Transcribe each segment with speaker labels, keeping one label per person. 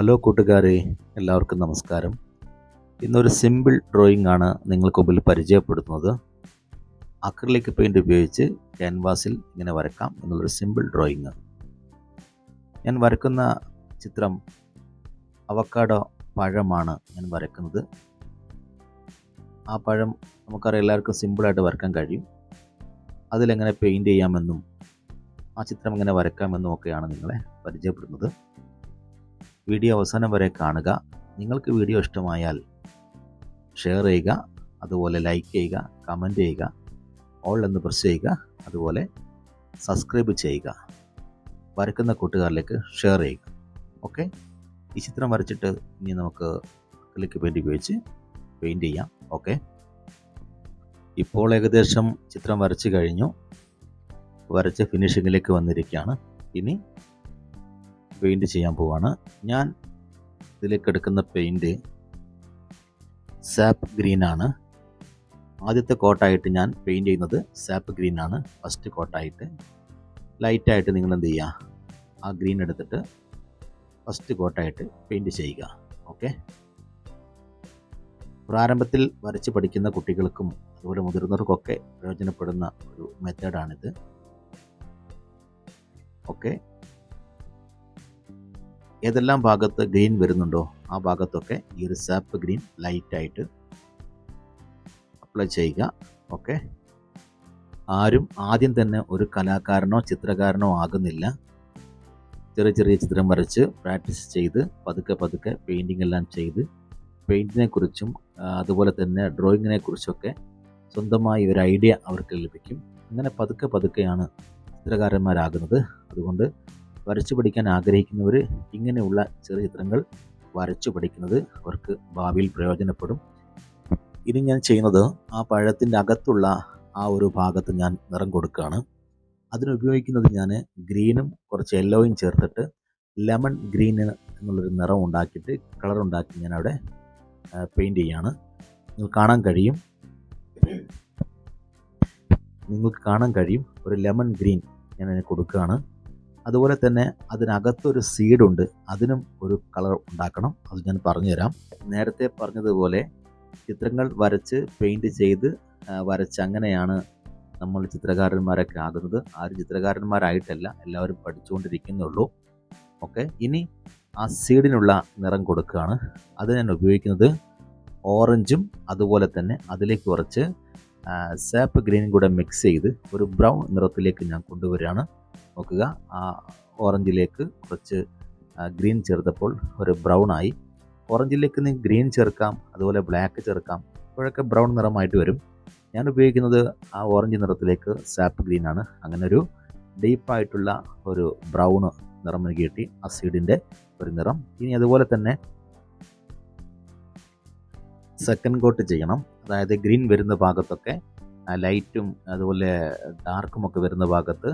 Speaker 1: Hello കൂട്ടുകാരെ എല്ലാവർക്കും നമസ്കാരം. ഇന്നൊരു സിമ്പിൾ ഡ്രോയിങ് ആണ് നിങ്ങൾക്ക് മുമ്പിൽ പരിചയപ്പെടുത്തുന്നത്. അക്രലിക് പെയിന്റ് ഉപയോഗിച്ച് ക്യാൻവാസിൽ ഇങ്ങനെ വരക്കാം എന്നുള്ളൊരു സിമ്പിൾ ഡ്രോയിങ് ഞാൻ വരക്കുന്ന ചിത്രം അവക്കാഡോ പഴമാണ് ഞാൻ വരക്കുന്നത്. ആ പഴം നമുക്കറിയാം എല്ലാവർക്കും സിമ്പിളായിട്ട് വരക്കാൻ കഴിയും. അതിലെങ്ങനെ പെയിന്റ് ചെയ്യാമെന്നും ആ ചിത്രം എങ്ങനെ വരക്കാമെന്നും ഒക്കെയാണ് നിങ്ങളെ പരിചയപ്പെടുന്നത്. വീഡിയോ അവസാനം വരെ കാണുക. നിങ്ങൾക്ക് വീഡിയോ ഇഷ്ടമായാൽ ഷെയർ ചെയ്യുക. അതുപോലെ ലൈക്ക് ചെയ്യുക കമന്റ് ചെയ്യുക. ഓൾ എന്ന് പ്രസ് ചെയ്യുക. അതുപോലെ സബ്സ്ക്രൈബ് ചെയ്യുക. വരക്കുന്ന കൂട്ടുകാരിലേക്ക് ഷെയർ ചെയ്യുക. ഓക്കെ ഈ ചിത്രം വരച്ചിട്ട് ഇനി നമുക്ക് ക്ലിക്ക് പെയിന്റ് ഉപയോഗിച്ച് പെയിന്റ് ചെയ്യാം. ഓക്കെ ഇപ്പോൾ ഏകദേശം ചിത്രം വരച്ച് കഴിഞ്ഞു. വരച്ച് ഫിനിഷിങ്ങിലേക്ക് വന്നിരിക്കുകയാണ്. ഇനി പെയിന്റ് ചെയ്യാൻ പോവാണ്. ഞാൻ ഇതിലേക്ക് എടുക്കുന്ന പെയിന്റ് സാപ്പ് ഗ്രീൻ ആണ്. ആദ്യത്തെ കോട്ടായിട്ട് ഞാൻ പെയിന്റ് ചെയ്യുന്നത് സാപ്പ് ഗ്രീൻ ആണ്. ഫസ്റ്റ് കോട്ടായിട്ട് ലൈറ്റായിട്ട് നിങ്ങൾ എന്ത് ചെയ്യുക ആ ഗ്രീൻ എടുത്തിട്ട് ഫസ്റ്റ് കോട്ടായിട്ട് പെയിന്റ് ചെയ്യുക. ഓക്കെ പ്രാരംഭത്തിൽ വരച്ച് പഠിക്കുന്ന കുട്ടികൾക്കും അതുപോലെ മുതിർന്നവർക്കൊക്കെ പ്രയോജനപ്പെടുന്ന ഒരു മെത്തേഡാണിത് ഓക്കെ ഏതെല്ലാം ഭാഗത്ത് ഗ്രീൻ വരുന്നുണ്ടോ ആ ഭാഗത്തൊക്കെ ഈ ഒരു സാപ്പ് ഗ്രീൻ ലൈറ്റായിട്ട് അപ്ലൈ ചെയ്യുക. ഓക്കെ? ആരും ആദ്യം തന്നെ ഒരു കലാകാരനോ ചിത്രകാരനോ ആകുന്നില്ല. ചെറിയ ചെറിയ ചിത്രം വരച്ച് പ്രാക്ടീസ് ചെയ്ത് പതുക്കെ പതുക്കെ പെയിന്റിംഗ് എല്ലാം ചെയ്ത് പെയിന്റിനെ കുറിച്ചും അതുപോലെ തന്നെ ഡ്രോയിങ്ങിനെ കുറിച്ചൊക്കെ സ്വന്തമായി ഒരു ഐഡിയ അവർക്ക് ലഭിക്കും. അങ്ങനെ പതുക്കെ പതുക്കെയാണ് ചിത്രകാരന്മാരാകുന്നത്. അതുകൊണ്ട് വരച്ചു പഠിക്കാൻ ആഗ്രഹിക്കുന്നവർ ഇങ്ങനെയുള്ള ചെറിയ ചിത്രങ്ങൾ വരച്ചു പഠിക്കുന്നത് അവർക്ക് ഭാവിയിൽ പ്രയോജനപ്പെടും. ഇനി ഞാൻ ചെയ്യുന്നത് ആ പഴത്തിന്റെ അകത്തുള്ള ആ ഒരു ഭാഗത്ത് ഞാൻ നിറം കൊടുക്കുകയാണ്. അതിനുപയോഗിക്കുന്നത് ഞാൻ ഗ്രീനും കുറച്ച് യെല്ലോയും ചേർത്തിട്ട് ലെമൺ ഗ്രീന് എന്നുള്ളൊരു നിറം ഉണ്ടാക്കിയിട്ട് കളർ ഉണ്ടാക്കി ഞാൻ അവിടെ പെയിന്റ് ചെയ്യാണ്. നിങ്ങൾക്ക് കാണാൻ കഴിയും. നിങ്ങൾക്ക് കാണാൻ കഴിയും. ഒരു ലെമൺ ഗ്രീൻ ഞാൻ അതിന് കൊടുക്കുകയാണ്. അതുപോലെ തന്നെ അതിനകത്തൊരു സീഡുണ്ട് അതിനും ഒരു കളർ ഉണ്ടാക്കണം. അത് ഞാൻ പറഞ്ഞുതരാം. നേരത്തെ പറഞ്ഞതുപോലെ ചിത്രങ്ങൾ വരച്ച് പെയിന്റ് ചെയ്ത് വരച്ച് അങ്ങനെയാണ് നമ്മൾ ചിത്രകാരന്മാരൊക്കെ ആകുന്നത്. ആരും ചിത്രകാരന്മാരായിട്ടല്ല എല്ലാവരും പഠിച്ചുകൊണ്ടിരിക്കുന്നുള്ളൂ. ഓക്കെ ഇനി ആ സീഡിനുള്ള നിറം കൊടുക്കുകയാണ്. അത് ഞാൻ ഉപയോഗിക്കുന്നത് ഓറഞ്ചും അതുപോലെ തന്നെ അതിലേക്ക് കുറച്ച് സാപ്പ് ഗ്രീനും കൂടെ മിക്സ് ചെയ്ത് ഒരു ബ്രൗൺ നിറത്തിലേക്ക് ഞാൻ കൊണ്ടുവരികയാണ്. നോക്കുക. ആ ഓറഞ്ചിലേക്ക് കുറച്ച് ഗ്രീൻ ചേർത്തപ്പോൾ ഒരു ബ്രൗൺ ആയി. ഓറഞ്ചിലേക്ക് നിങ്ങൾക്ക് ഗ്രീൻ ചേർക്കാം അതുപോലെ ബ്ലാക്ക് ചേർക്കാം ഇപ്പോഴൊക്കെ ബ്രൗൺ നിറമായിട്ട് വരും. ഞാൻ ഉപയോഗിക്കുന്നത് ആ ഓറഞ്ച് നിറത്തിലേക്ക് സാപ്പ് ഗ്രീൻ ആണ്. അങ്ങനെ ഒരു ഡീപ്പായിട്ടുള്ള ഒരു ബ്രൗൺ നിറം എനിക്ക് കിട്ടി ആ സീഡിന്റെ ഒരു നിറം. ഇനി അതുപോലെ തന്നെ സെക്കൻഡ് കോട്ട് ചെയ്യണം. അതായത് ഗ്രീൻ വരുന്ന ഭാഗത്തൊക്കെ ലൈറ്റും അതുപോലെ ഡാർക്കും ഒക്കെ വരുന്ന ഭാഗത്ത്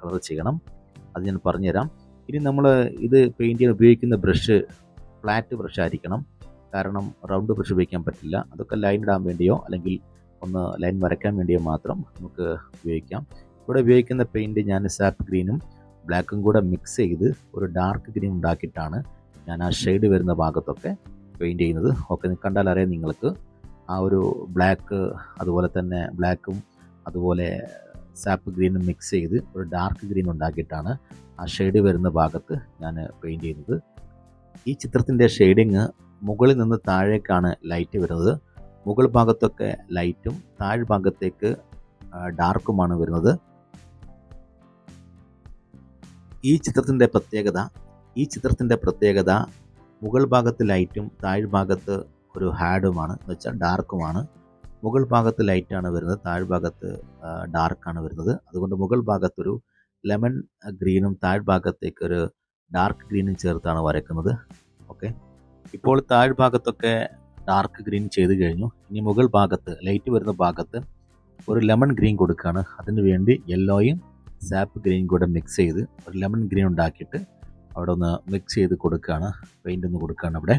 Speaker 1: കളർ ചെയ്യണം. അത് ഞാൻ പറഞ്ഞുതരാം. ഇനി നമ്മൾ ഇത് പെയിന്റ് ചെയ്യാൻ ഉപയോഗിക്കുന്ന ബ്രഷ് ഫ്ലാറ്റ് ബ്രഷ് ആയിരിക്കണം. കാരണം റൗണ്ട് ബ്രഷ് ഉപയോഗിക്കാൻ പറ്റില്ല. അതൊക്കെ ലൈൻ ഇടാൻ വേണ്ടിയോ അല്ലെങ്കിൽ ഒന്ന് ലൈൻ വരയ്ക്കാൻ വേണ്ടിയോ മാത്രം നമുക്ക് ഉപയോഗിക്കാം. ഇവിടെ ഉപയോഗിക്കുന്ന പെയിന്റ് ഞാൻ സാപ്പ് ഗ്രീനും ബ്ലാക്കും കൂടെ മിക്സ് ചെയ്ത് ഒരു ഡാർക്ക് ഗ്രീൻ ഉണ്ടാക്കിയിട്ടാണ് ഞാൻ ആ ഷെയ്ഡ് വരുന്ന ഭാഗത്തൊക്കെ പെയിന്റ് ചെയ്യുന്നത്. ഓക്കെ കണ്ടാൽ അറിയാം നിങ്ങൾക്ക് ആ ഒരു ബ്ലാക്ക് അതുപോലെ തന്നെ ബ്ലാക്കും അതുപോലെ സാപ്പ് ഗ്രീനും മിക്സ് ചെയ്ത് ഒരു ഡാർക്ക് ഗ്രീൻ ഉണ്ടാക്കിയിട്ടാണ് ആ ഷെയ്ഡ് വരുന്ന ഭാഗത്ത് ഞാൻ പെയിന്റ് ചെയ്യുന്നത്. ഈ ചിത്രത്തിന്റെ ഷെയ്ഡിങ് മുകളിൽ നിന്ന് താഴേക്കാണ് ലൈറ്റ് വരുന്നത്. മുകൾ ഭാഗത്തൊക്കെ ലൈറ്റും താഴ് ഭാഗത്തേക്ക് ഡാർക്കുമാണ് വരുന്നത്. ഈ ചിത്രത്തിന്റെ പ്രത്യേകത ഈ ചിത്രത്തിന്റെ പ്രത്യേകത മുകൾ ഭാഗത്ത് ലൈറ്റും താഴ് ഭാഗത്ത് ഒരു ഹാഡുമാണ് എന്ന് വെച്ചാൽ ഡാർക്കുമാണ്. മുകൾ ഭാഗത്ത് ലൈറ്റാണ് വരുന്നത് താഴ്ഭാഗത്ത് ഡാർക്കാണ് വരുന്നത്. അതുകൊണ്ട് മുകൾ ഭാഗത്തൊരു ലെമൺ ഗ്രീനും താഴ്ഭാഗത്തേക്ക് ഒരു ഡാർക്ക് ഗ്രീനും ചേർത്താണ് വരയ്ക്കുന്നത്. ഓക്കെ. ഇപ്പോൾ താഴ്ഭാഗത്തൊക്കെ ഡാർക്ക് ഗ്രീൻ ചെയ്ത് കഴിഞ്ഞു. ഇനി മുകൾ ഭാഗത്ത് ലൈറ്റ് വരുന്ന ഭാഗത്ത് ഒരു ലെമൺ ഗ്രീൻ കൊടുക്കുകയാണ്. അതിന് വേണ്ടി യെല്ലോയും സാപ്പ് ഗ്രീൻ കൂടെ മിക്സ് ചെയ്ത് ഒരു ലെമൺ ഗ്രീൻ ഉണ്ടാക്കിയിട്ട് അവിടെ ഒന്ന് മിക്സ് ചെയ്ത് കൊടുക്കുകയാണ്. പെയിന്റ് ഒന്ന് കൊടുക്കുകയാണ് അവിടെ.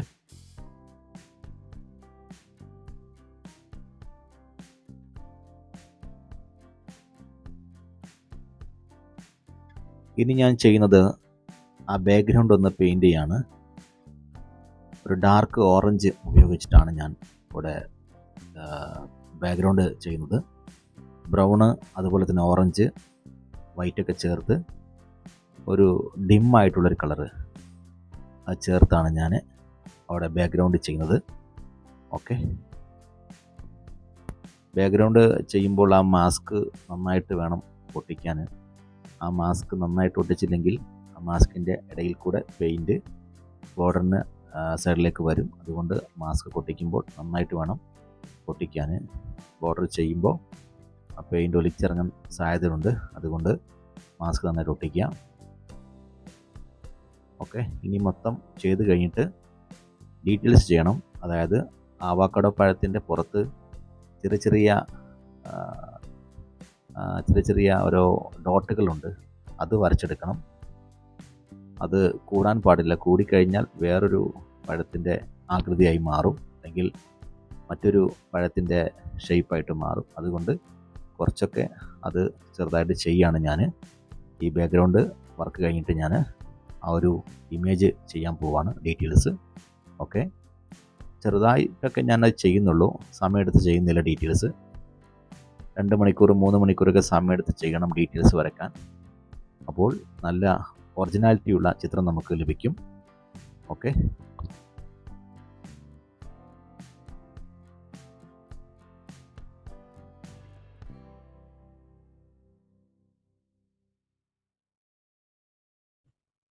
Speaker 1: ഇനി ഞാൻ ചെയ്യുന്നത് ആ ബാക്ക്ഗ്രൗണ്ട് ഒന്ന് പെയിന്റ് ചെയ്യാണ്. ഒരു ഡാർക്ക് ഓറഞ്ച് ഉപയോഗിച്ചിട്ടാണ് ഞാൻ ഇവിടെ ബാക്ക്ഗ്രൗണ്ട് ചെയ്യുന്നത്. ബ്രൗണ് അതുപോലെ തന്നെ ഓറഞ്ച് വൈറ്റൊക്കെ ചേർത്ത് ഒരു ഡിമ്മായിട്ടുള്ളൊരു കളറ് അത് ചേർത്താണ് ഞാൻ അവിടെ ബാക്ക്ഗ്രൗണ്ട് ചെയ്യുന്നത്. ഓക്കെ ബാക്ക്ഗ്രൗണ്ട് ചെയ്യുമ്പോൾ ആ മാസ്ക് നന്നായിട്ട് വേണം പൊട്ടിക്കാൻ. ആ മാസ്ക് നന്നായിട്ട് ഒട്ടിച്ചില്ലെങ്കിൽ ആ മാസ്കിന്റെ ഇടയിൽ കൂടെ പെയിന്റ് ബോർഡറിന് സൈഡിലേക്ക് വരും. അതുകൊണ്ട് മാസ്ക് പൊട്ടിക്കുമ്പോൾ നന്നായിട്ട് വേണം പൊട്ടിക്കാൻ ബോർഡർ ചെയ്യുമ്പോൾ ആ പെയിന്റ് ഒലിച്ചിറങ്ങാൻ സാധ്യതയുണ്ട്. അതുകൊണ്ട് മാസ്ക് നന്നായിട്ട് ഒട്ടിക്കുക. ഓക്കെ ഇനി മൊത്തം ചെയ്ത് കഴിഞ്ഞിട്ട് ഡീറ്റെയിൽസ് ചെയ്യണം. അതായത് ആവാക്കട പഴത്തിന്റെ പുറത്ത് ചെറിയ ചെറിയ ചെറിയ ചെറിയ ഓരോ ഡോട്ടുകളുണ്ട്. അത് വരച്ചെടുക്കണം. അത് കൂടാൻ പാടില്ല. കൂടിക്കഴിഞ്ഞാൽ വേറൊരു പഴത്തിന്റെ ആകൃതിയായി മാറും. അല്ലെങ്കിൽ മറ്റൊരു പഴത്തിന്റെ ഷേപ്പായിട്ട് മാറും. അതുകൊണ്ട് കുറച്ചൊക്കെ അത് ചെറുതായിട്ട് ചെയ്യുകയാണ് ഞാൻ ഈ ബാക്ക്ഗ്രൗണ്ട് വർക്ക് കഴിഞ്ഞിട്ട് ഞാൻ ആ ഒരു ഇമേജ് ചെയ്യാൻ പോവാണ് ഡീറ്റെയിൽസ്. ഓക്കെ. ചെറുതായിട്ടൊക്കെ ഞാനത് ചെയ്യുന്നുള്ളൂ. സമയമെടുത്ത് ചെയ്യുന്നില്ല ഡീറ്റെയിൽസ്. രണ്ട് മണിക്കൂർ മൂന്ന് മണിക്കൂറൊക്കെ സമയമെടുത്ത് ചെയ്യണം ഡീറ്റെയിൽസ് വരയ്ക്കാൻ. അപ്പോൾ നല്ല ഒറിജിനാലിറ്റിയുള്ള ചിത്രം നമുക്ക് ലഭിക്കും. ഓക്കെ?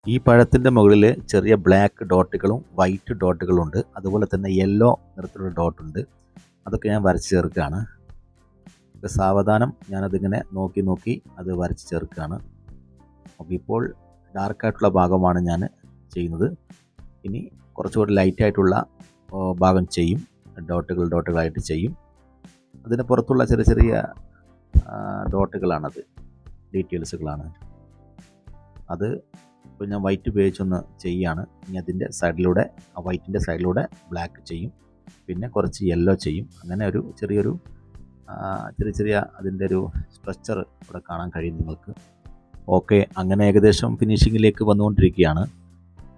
Speaker 1: ഈ പഴത്തിന്റെ മുകളിൽ ചെറിയ ബ്ലാക്ക് ഡോട്ടുകളും വൈറ്റ് ഡോട്ടുകളും ഉണ്ട് അതുപോലെ തന്നെ യെല്ലോ നിറത്തിലുള്ള ഡോട്ടുണ്ട്. അതൊക്കെ ഞാൻ വരച്ച് ചേർക്കുകയാണ്. സാവധാനം ഞാനതിങ്ങനെ നോക്കി നോക്കി അത് വരച്ച് ചേർക്കുകയാണ്. അപ്പോൾ ഇപ്പോൾ ഡാർക്കായിട്ടുള്ള ഭാഗമാണ് ഞാൻ ചെയ്യുന്നത്. ഇനി കുറച്ചുകൂടി ലൈറ്റായിട്ടുള്ള ഭാഗം ചെയ്യും. ഡോട്ടുകൾ ഡോട്ടുകളായിട്ട് ചെയ്യും. അതിന് പുറത്തുള്ള ചെറിയ ചെറിയ ഡോട്ടുകളാണത്. ഡീറ്റെയിൽസുകളാണ്. അത് ഇപ്പോൾ ഞാൻ വൈറ്റ് ഉപയോഗിച്ചൊന്ന് ചെയ്യുകയാണ് ഇനി അതിന്റെ സൈഡിലൂടെ ആ വൈറ്റിന്റെ സൈഡിലൂടെ ബ്ലാക്ക് ചെയ്യും. പിന്നെ കുറച്ച് യെല്ലോ ചെയ്യും. അങ്ങനെ ഒരു ചെറിയൊരു ചെറിയ ചെറിയ അതിന്റെ ഒരു സ്ട്രക്ചർ ഇവിടെ കാണാൻ കഴിയും നിങ്ങൾക്ക്. ഓക്കെ അങ്ങനെ ഏകദേശം ഫിനിഷിങ്ങിലേക്ക് വന്നുകൊണ്ടിരിക്കുകയാണ്.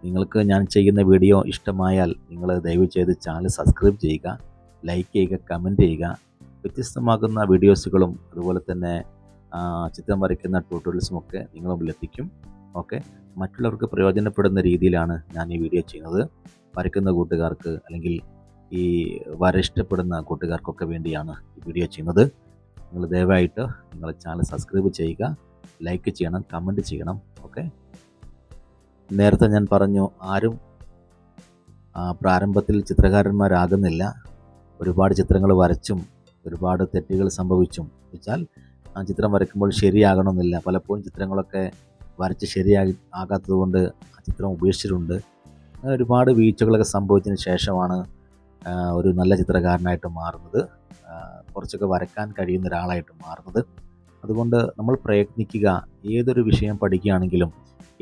Speaker 1: നിങ്ങൾക്ക് ഞാൻ ചെയ്യുന്ന വീഡിയോ ഇഷ്ടമായാൽ നിങ്ങൾ ദയവ് ചെയ്ത് ചാനൽ സബ്സ്ക്രൈബ് ചെയ്യുക ലൈക്ക് ചെയ്യുക കമന്റ് ചെയ്യുക. വ്യത്യസ്തമാകുന്ന വീഡിയോസുകളും അതുപോലെ തന്നെ ചിത്രം വരയ്ക്കുന്ന ട്യൂട്ടോറിയൽസും ഒക്കെ നിങ്ങൾ മുമ്പിലെത്തിക്കും ഓക്കെ മറ്റുള്ളവർക്ക് പ്രയോജനപ്പെടുന്ന രീതിയിലാണ് ഞാൻ ഈ വീഡിയോ ചെയ്യുന്നത്. വരയ്ക്കുന്ന കൂട്ടുകാർക്ക് അല്ലെങ്കിൽ ഈ വര ഇഷ്ടപ്പെടുന്ന കൂട്ടുകാർക്കൊക്കെ വേണ്ടിയാണ് ഈ വീഡിയോ ചെയ്യുന്നത്. നിങ്ങൾ ദയവായിട്ട് നിങ്ങളെ ചാനൽ സബ്സ്ക്രൈബ് ചെയ്യുക ലൈക്ക് ചെയ്യണം കമന്റ് ചെയ്യണം ഓക്കെ നേരത്തെ ഞാൻ പറഞ്ഞു ആരും പ്രാരംഭത്തിൽ ചിത്രകാരന്മാരാകുന്നില്ല. ഒരുപാട് ചിത്രങ്ങൾ വരച്ചും ഒരുപാട് തെറ്റുകൾ സംഭവിച്ചും. വെച്ചാൽ ആ ചിത്രം വരയ്ക്കുമ്പോൾ ശരിയാകണമെന്നില്ല. പലപ്പോഴും ചിത്രങ്ങളൊക്കെ വരച്ച് ശരിയായി ആകാത്തതുകൊണ്ട് ആ ചിത്രം ഉപേക്ഷിച്ചിട്ടുണ്ട്. അങ്ങനെ ഒരുപാട് വീഴ്ചകളൊക്കെ സംഭവിച്ചതിന് ശേഷമാണ് ഒരു നല്ല ചിത്രകാരനായിട്ട് മാറുന്നത്. കുറച്ചൊക്കെ വരക്കാൻ കഴിയുന്ന ഒരാളായിട്ട് മാറുന്നത്. അതുകൊണ്ട് നമ്മൾ പ്രയത്നിക്കുക. ഏതൊരു വിഷയം പഠിക്കുകയാണെങ്കിലും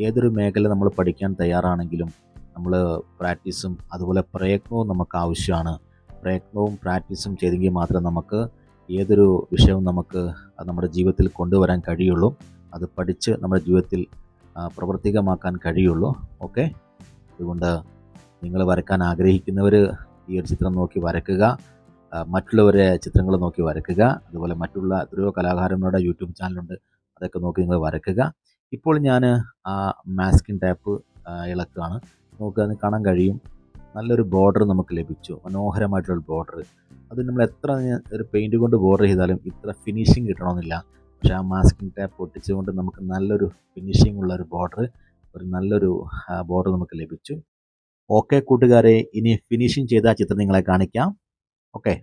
Speaker 1: ഏതൊരു മേഖല നമ്മൾ പഠിക്കാൻ തയ്യാറാണെങ്കിലും നമ്മൾ പ്രാക്ടീസും അതുപോലെ പ്രയത്നവും നമുക്ക് ആവശ്യമാണ്. പ്രയത്നവും പ്രാക്ടീസും ചെയ്തെങ്കിൽ മാത്രം നമുക്ക് ഏതൊരു വിഷയവും നമുക്ക് നമ്മുടെ ജീവിതത്തിൽ കൊണ്ടുവരാൻ കഴിയുള്ളൂ. അത് പഠിച്ച് നമ്മുടെ ജീവിതത്തിൽ പ്രവർത്തികമാക്കാൻ കഴിയുള്ളൂ. ഓക്കെ? അതുകൊണ്ട് നിങ്ങൾ വരക്കാൻ ആഗ്രഹിക്കുന്നവർ ഈ ഒരു ചിത്രം നോക്കി വരയ്ക്കുക മറ്റുള്ളവരെ ചിത്രങ്ങൾ നോക്കി വരയ്ക്കുക അതുപോലെ മറ്റുള്ള എത്രയോ കലാകാരന്മാരുടെ യൂട്യൂബ് ചാനലുണ്ട് അതൊക്കെ നോക്കി നിങ്ങൾ വരയ്ക്കുക. ഇപ്പോൾ ഞാൻ ആ മാസ്കിൻ ടാപ്പ് ഇളക്കുകയാണ്. നമുക്ക് അത് കാണാൻ കഴിയും. നല്ലൊരു ബോർഡർ നമുക്ക് ലഭിച്ചു മനോഹരമായിട്ടുള്ള ബോർഡർ. അത് നമ്മൾ എത്ര ഒരു പെയിന്റ് കൊണ്ട് ബോർഡർ ചെയ്താലും ഇത്ര ഫിനിഷിങ് കിട്ടണമെന്നില്ല. പക്ഷേ ആ മാസ്കിൻ ടാപ്പ് ഒട്ടിച്ചുകൊണ്ട് നമുക്ക് നല്ലൊരു ഫിനിഷിംഗ് ഉള്ള ഒരു ബോർഡർ ഒരു നല്ലൊരു ബോർഡർ നമുക്ക് ലഭിച്ചു. ഓക്കെ കൂട്ടുകാരെ ഇനി ഫിനിഷിംഗ് ചെയ്ത ചിത്രം നിങ്ങളെ കാണിക്കാം. ഓക്കെ